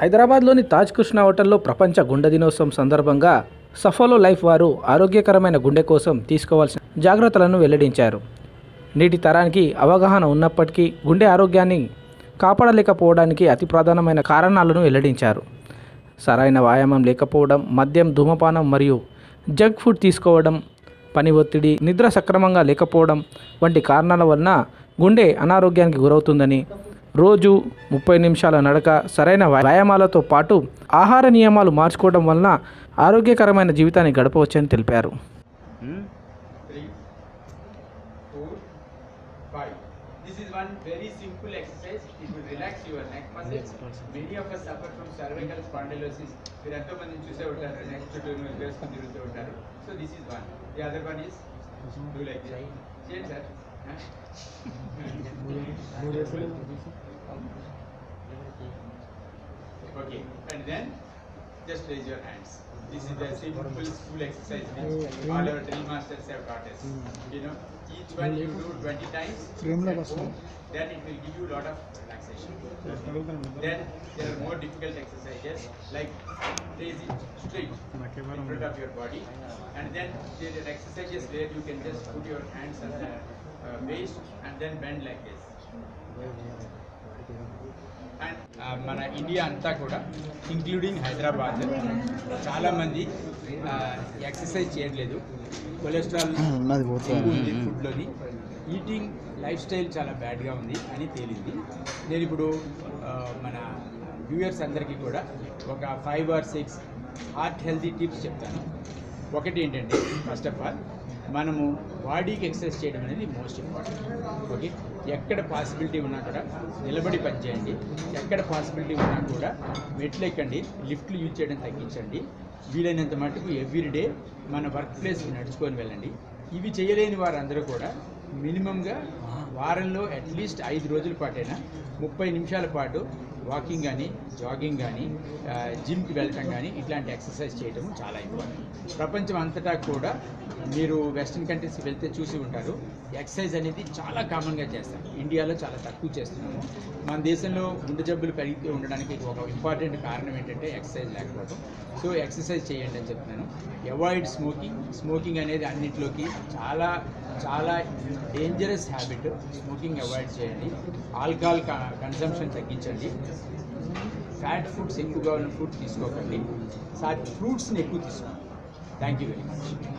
హైదరాబాద్లోని తాజ్ కృష్ణ హోటల్లో ప్రపంచ గుండె దినోత్సవం సందర్భంగా సఫోలో లైఫ్ వారు ఆరోగ్యకరమైన గుండె కోసం తీసుకోవాల్సిన జాగ్రత్తలను వెల్లడించారు. నేటి తరానికి అవగాహన ఉన్నప్పటికీ గుండె ఆరోగ్యాన్ని కాపాడలేకపోవడానికి అతి ప్రధానమైన కారణాలను వెల్లడించారు. సరైన వ్యాయామం లేకపోవడం మద్యం ధూమపానం మరియు జంక్ ఫుడ్ తీసుకోవడం పని ఒత్తిడి నిద్ర సక్రమంగా లేకపోవడం వంటి కారణాల వలన గుండె అనారోగ్యానికి గురవుతుందని రోజు ముప్పై నిమిషాల నడక సరైన వ్యాయామాలతో పాటు ఆహార నియమాలు మార్చుకోవడం వలన ఆరోగ్యకరమైన జీవితాన్ని గడపవచ్చని తెలిపారు. Hmm? This is one very simple exercise. It will relax your neck muscles. Many of us suffer from cervical spondylosis. మీరు ఎంతో మందిని చూసే ఉంటారు నెక్ చుట్టూ వేసుకుని తిరుగుతూ ఉంటారు so this one the other one do like చేయండి sir Okay, and then just raise your hands. This is the simple school exercise which all our drill masters have taught us. You know, each one you do 20 times home, then it will give you a lot of relaxation. Then there are more difficult exercises like raise it straight in front of your body. And then there are exercises where you can just put your hands on the waist and then bend like this. And మన India అంతా కూడా including Hyderabad చాలామంది exercise చేయట్లేదు. Cholesterol ఉంది ఫుడ్లోని eating lifestyle చాలా బ్యాడ్గా ఉంది అని తేలింది. నేను ఇప్పుడు మన వ్యూయర్స్ అందరికీ కూడా ఒక five or six heart healthy tips చెప్తాను. ఒకటి ఏంటంటే ఫస్ట్ ఆఫ్ ఆల్ మనము బాడీకి ఎక్సర్సైజ్ చేయడం అనేది మోస్ట్ ఇంపార్టెంట్ ఓకే ఎక్కడ పాసిబిలిటీ ఉన్నా కూడా నిలబడి పనిచేయండి ఎక్కడ పాసిబిలిటీ ఉన్నా కూడా మెట్లు ఎక్కండి లిఫ్ట్లు యూజ్ చేయడం తగ్గించండి. వీలైనంత మటుకు ఎవ్రీడే మన వర్క్ ప్లేస్కి నడుచుకొని వెళ్ళండి. ఇవి చేయలేని వారందరూ కూడా మినిమంగా వారంలో అట్లీస్ట్ ఐదు రోజుల పాటైనా ముప్పై నిమిషాల పాటు వాకింగ్ కానీ జాగింగ్ కానీ జిమ్కి వెళ్ళటం కానీ ఇట్లాంటి ఎక్సర్సైజ్ చేయడం చాలా ఇంపార్టెంట్ ప్రపంచం అంతటా కూడా మీరు వెస్ట్రన్ కంట్రీస్కి వెళ్తే చూసి ఉంటారు ఎక్సర్సైజ్ అనేది చాలా కామన్గా చేస్తారు. ఇండియాలో చాలా తక్కువ చేస్తున్నాము మన దేశంలో గుండె జబ్బులు పెరిగితే ఉండడానికి ఒక ఇంపార్టెంట్ కారణం ఏంటంటే ఎక్సర్సైజ్ లేకపోవడం సో ఎక్సర్సైజ్ చేయండి అని చెప్తున్నాను. అవాయిడ్ స్మోకింగ్ స్మోకింగ్ అనేది అన్నింటిలోకి చాలా చాలా డేంజరస్ హ్యాబిట్ స్మోకింగ్ అవాయిడ్ చేయండి. ఆల్కహాల్ కన్సంప్షన్ తగ్గించండి. ఫ్యాట్ ఫుడ్స్ ఎక్కువగా ఉన్న ఫుడ్ తీసుకోకండి. ఫ్రూట్స్ని ఎక్కువ తీసుకోండి. Thank you very much